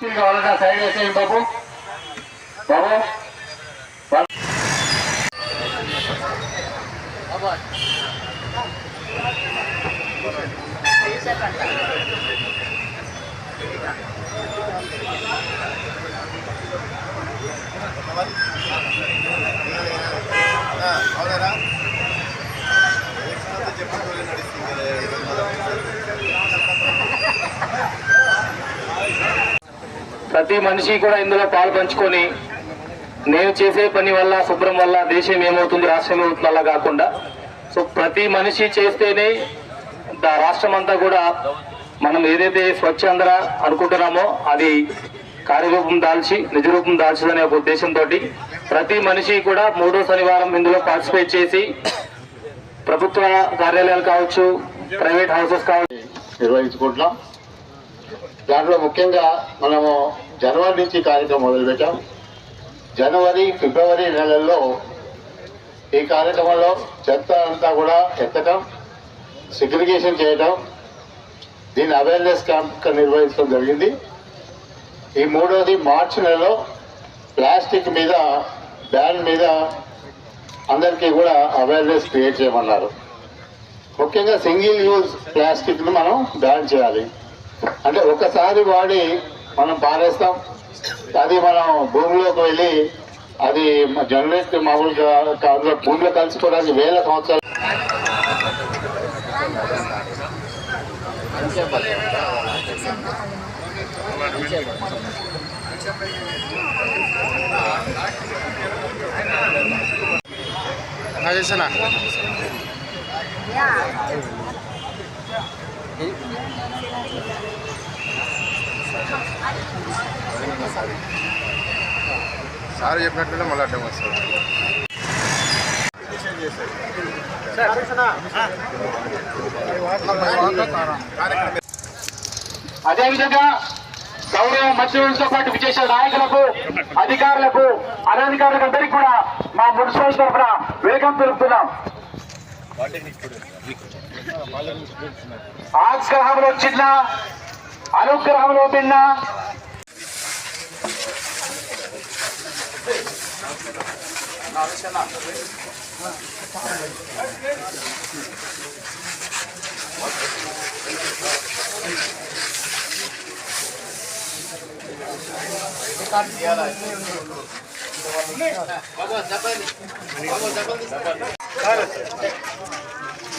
కావాలంటే ఆ సైడ్ వేసేయండి బాబు బాబు అవునా ప్రతి మనిషి కూడా ఇందులో పాలు పంచుకొని నేను చేసే పని వల్ల శుభ్రం వల్ల దేశం ఏమవుతుంది రాష్ట్రం ఏమవుతుంది అలా కాకుండా సో ప్రతి మనిషి చేస్తేనే దా- రాష్ట్రం అంతా కూడా మనం ఏదైతే స్వచ్ఛంద అనుకుంటున్నామో అది కార్యరూపం దాల్చి నిజరూపం దాల్చదనే ఒక ఉద్దేశంతో ప్రతి మనిషి కూడా మూడో శనివారం ఇందులో పార్టిసిపేట్ చేసి ప్రభుత్వ కార్యాలయాలు కావచ్చు ప్రైవేట్ హౌసెస్ కావచ్చు. నిర్వహించుకుంటున్నాం దాంట్లో ముఖ్యంగా మనము జనవరి నుంచి కార్యక్రమం మొదలుపెట్టాం. జనవరి ఫిబ్రవరి నెలల్లో ఈ కార్యక్రమంలో చెత్త అంతా కూడా ఎత్తటం సిగ్రిగేషన్ చేయటం దీని అవేర్నెస్ క్యాంప్ నిర్వహించడం జరిగింది. ఈ మూడవది మార్చి నెలలో ప్లాస్టిక్ మీద బ్యాన్ మీద అందరికీ కూడా అవేర్నెస్ క్రియేట్ చేయమన్నారు. ముఖ్యంగా సింగిల్ యూజ్ ప్లాస్టిక్ను మనం బ్యాన్ చేయాలి. అంటే ఒకసారి వాడి మనం పారేస్తాం. అది మనం భూమిలోకి వెళ్ళి అది జనరేట్ మామూలుగా అందులో భూమిలో కలుసుకోవడానికి వేల సంవత్సరాలు చేసానా సార్ చెప్పినట్లయితే మళ్ళీ అడ్డం వస్తుంది. అదేవిధంగా గౌరవ మంత్రులతో పాటు విశేష నాయకులకు అధికారులకు అనధికారులకు అందరికీ కూడా మా మున్సిపల్ తరఫున వెల్కమ్ తెలుపుతున్నాం. आज का हम लोग चिन्ना अनुग्रह हम लोग बिन्ना डबल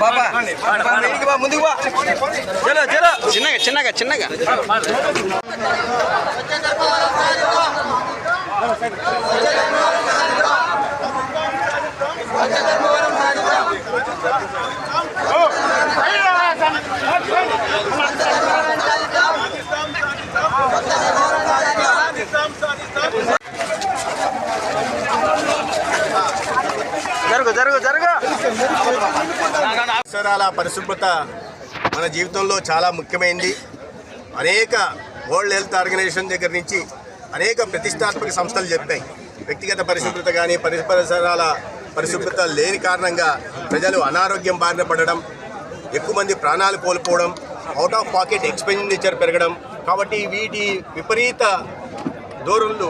పాపా ముందుకు బా చలో చలో చిన్నగా చిన్నగా చిన్నగా జరుగు జరుగు జరుగు. పరిసరాల పరిశుభ్రత మన జీవితంలో చాలా ముఖ్యమైనది అనేక వరల్డ్ హెల్త్ ఆర్గనైజేషన్ దగ్గర నుంచి అనేక ప్రతిష్టాత్మక సంస్థలు చెప్పాయి. వ్యక్తిగత పరిశుభ్రత కానీ పరిసరాల పరిశుభ్రత లేని కారణంగా ప్రజలు అనారోగ్యం బారిన పడడం ఎక్కువ మంది ప్రాణాలు కోల్పోవడం అవుట్ ఆఫ్ పాకెట్ ఎక్స్పెండిచర్ పెరగడం. కాబట్టి వీటి విపరీత ధోరణులు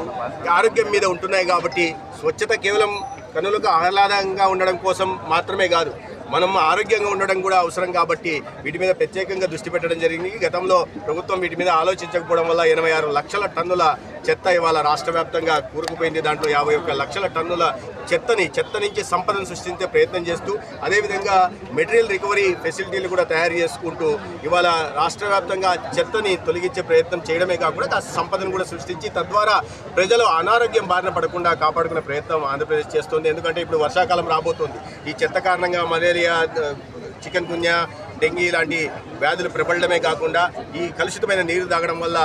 ఆరోగ్యం మీద ఉంటున్నాయి కాబట్టి స్వచ్ఛత కేవలం కనులకు ఆహ్లాదంగా ఉండడం కోసం మాత్రమే కాదు మనం ఆరోగ్యంగా ఉండడం కూడా అవసరం కాబట్టి వీటి మీద ప్రత్యేకంగా దృష్టి పెట్టడం జరిగింది. గతంలో ప్రభుత్వం వీటి మీద ఆలోచించకపోవడం వల్ల ఎనభై ఆరు లక్షల టన్నుల చెత్త ఇవాళ రాష్ట్ర వ్యాప్తంగా కూరుకుపోయింది. దాంట్లో యాభై ఒక్క లక్షల టన్నుల చెత్తని చెత్త నుంచి సంపదను సృష్టించే ప్రయత్నం చేస్తూ అదేవిధంగా మెటీరియల్ రికవరీ ఫెసిలిటీలు కూడా తయారు చేసుకుంటూ ఇవాళ రాష్ట్ర వ్యాప్తంగా చెత్తని తొలగించే ప్రయత్నం చేయడమే కాకుండా కాస్త సంపదను కూడా సృష్టించి తద్వారా ప్రజలు అనారోగ్యం బారిన పడకుండా కాపాడుకునే ప్రయత్నం ఆంధ్రప్రదేశ్ చేస్తుంది. ఎందుకంటే ఇప్పుడు వర్షాకాలం రాబోతోంది. ఈ చెత్త కారణంగా మలేరియా చికెన్ గున్యా డెంగీ లాంటి వ్యాధులు ప్రబలడమే కాకుండా ఈ కలుషితమైన నీరు తాగడం వల్ల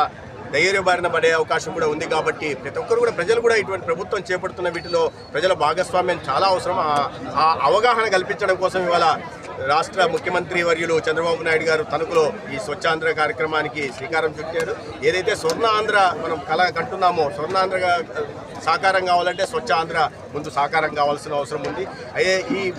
ధైర్య బారిన పడే అవకాశం కూడా ఉంది కాబట్టి ప్రతి ఒక్కరు కూడా ప్రజలు కూడా ఇటువంటి ప్రభుత్వం చేపడుతున్న వీటిలో ప్రజల భాగస్వామ్యం చాలా అవసరం. ఆ- ఆ అవగాహన కల్పించడం కోసం ఇవాళ రాష్ట్ర ముఖ్యమంత్రి వర్యులు చంద్రబాబు నాయుడు గారు తణుకులో ఈ స్వచ్ఛాంధ్ర కార్యక్రమానికి శ్రీకారం చుట్టారు. ఏదైతే స్వర్ణ ఆంధ్ర మనం కళ కంటున్నామో స్వర్ణాంధ్రగా సాకారం కావాలంటే స్వచ్ఛ ఆంధ్ర ముందు సాకారం కావాల్సిన అవసరం ఉంది. అయ్యే ఈ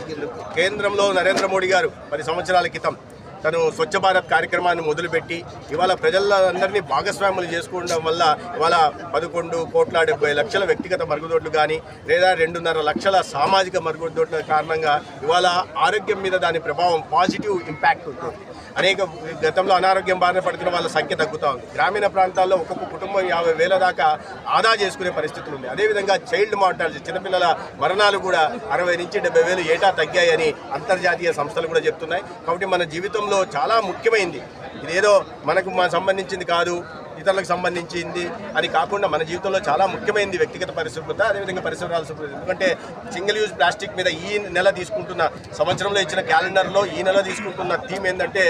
కేంద్రంలో నరేంద్ర మోడీ గారు పది సంవత్సరాల క్రితం తను స్వచ్ఛ భారత్ కార్యక్రమాన్ని మొదలుపెట్టి ఇవాళ ప్రజలందరినీ భాగస్వాములు చేసుకోవడం వల్ల ఇవాళ పదకొండు కోట్ల డెబ్బై లక్షల వ్యక్తిగత మరుగుదొడ్లు కానీ లేదా రెండున్నర లక్షల సామాజిక మరుగుదొడ్ల కారణంగా ఇవాళ ఆరోగ్యం మీద దాని ప్రభావం పాజిటివ్ ఇంపాక్ట్ ఉంటుంది. అనేక గతంలో అనారోగ్యం బారిన పడుతున్న వాళ్ళ సంఖ్య తగ్గుతూ ఉంది. గ్రామీణ ప్రాంతాల్లో ఒక్కొక్క కుటుంబం యాభై వేల దాకా ఆదా చేసుకునే పరిస్థితులు ఉంది అదేవిధంగా చైల్డ్ మార్టాలిటీ చిన్నపిల్లల మరణాలు కూడా అరవై నుంచి డెబ్బై వేలు ఏటా తగ్గాయని అంతర్జాతీయ సంస్థలు కూడా చెప్తున్నాయి. కాబట్టి మన జీవితంలో చాలా ముఖ్యమైంది. ఇదేదో మనకు మన సంబంధించింది కాదు ఇతరులకు సంబంధించింది అది కాకుండా మన జీవితంలో చాలా ముఖ్యమైనది వ్యక్తిగత పరిశుభ్రత అదేవిధంగా పరిసరాల శుభ్రత. ఎందుకంటే సింగిల్ యూజ్ ప్లాస్టిక్ మీద ఈ నెల తీసుకుంటున్న సంవత్సరంలో ఇచ్చిన క్యాలెండర్లో ఈ నెల తీసుకుంటున్న థీమ్ ఏంటంటే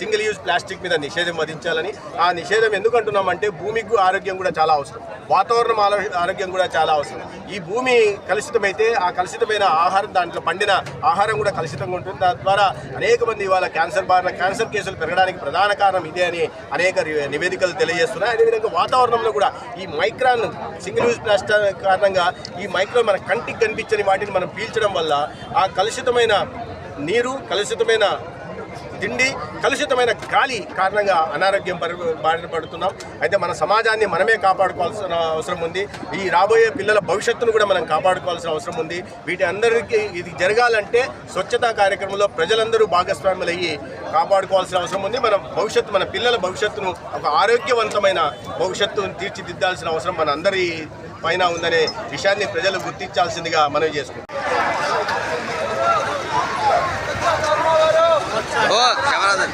సింగిల్ యూజ్ ప్లాస్టిక్ మీద నిషేధం విధించాలని. ఆ నిషేధం ఎందుకంటున్నామంటే భూమికి ఆరోగ్యం కూడా చాలా అవసరం. వాతావరణం ఆరోగ్యం కూడా చాలా అవసరం. ఈ భూమి కలుషితమైతే ఆ కలుషితమైన ఆహారం దాంట్లో పండిన ఆహారం కూడా కలుషితంగా ఉంటుంది. తద్వారా అనేక మంది ఇవాళ క్యాన్సర్ బారిన క్యాన్సర్ కేసులు పెరగడానికి ప్రధాన కారణం ఇదే అని అనేక నివేదికలు తెలియజేస్తున్నాయి. అదేవిధంగా వాతావరణంలో కూడా ఈ మైక్రాన్ సింగిల్ యూజ్ ప్లాస్టిక్ కారణంగా ఈ మైక్రాన్ మన కంటికి కనిపించని వాటిని మనం పీల్చడం వల్ల ఆ కలుషితమైన నీరు కలుషితమైన తిండి కలుషితమైన గాలి కారణంగా అనారోగ్యం పరి బారిన పడుతున్నాం. అయితే మన సమాజాన్ని మనమే కాపాడుకోవాల్సిన అవసరం ఉంది. ఈ రాబోయే పిల్లల భవిష్యత్తును కూడా మనం కాపాడుకోవాల్సిన అవసరం ఉంది. వీటి అందరికీ ఇది జరగాలంటే స్వచ్ఛతా కార్యక్రమంలో ప్రజలందరూ భాగస్వాములయ్యి కాపాడుకోవాల్సిన అవసరం ఉంది. మనం భవిష్యత్తు మన పిల్లల భవిష్యత్తును ఒక ఆరోగ్యవంతమైన భవిష్యత్తును తీర్చిదిద్దాల్సిన అవసరం మన అందరి పైన ఉందనే విషయాన్ని ప్రజలు గుర్తించాల్సిందిగా మనవి చేసుకుంటాం ও ক্যামেরা দেন।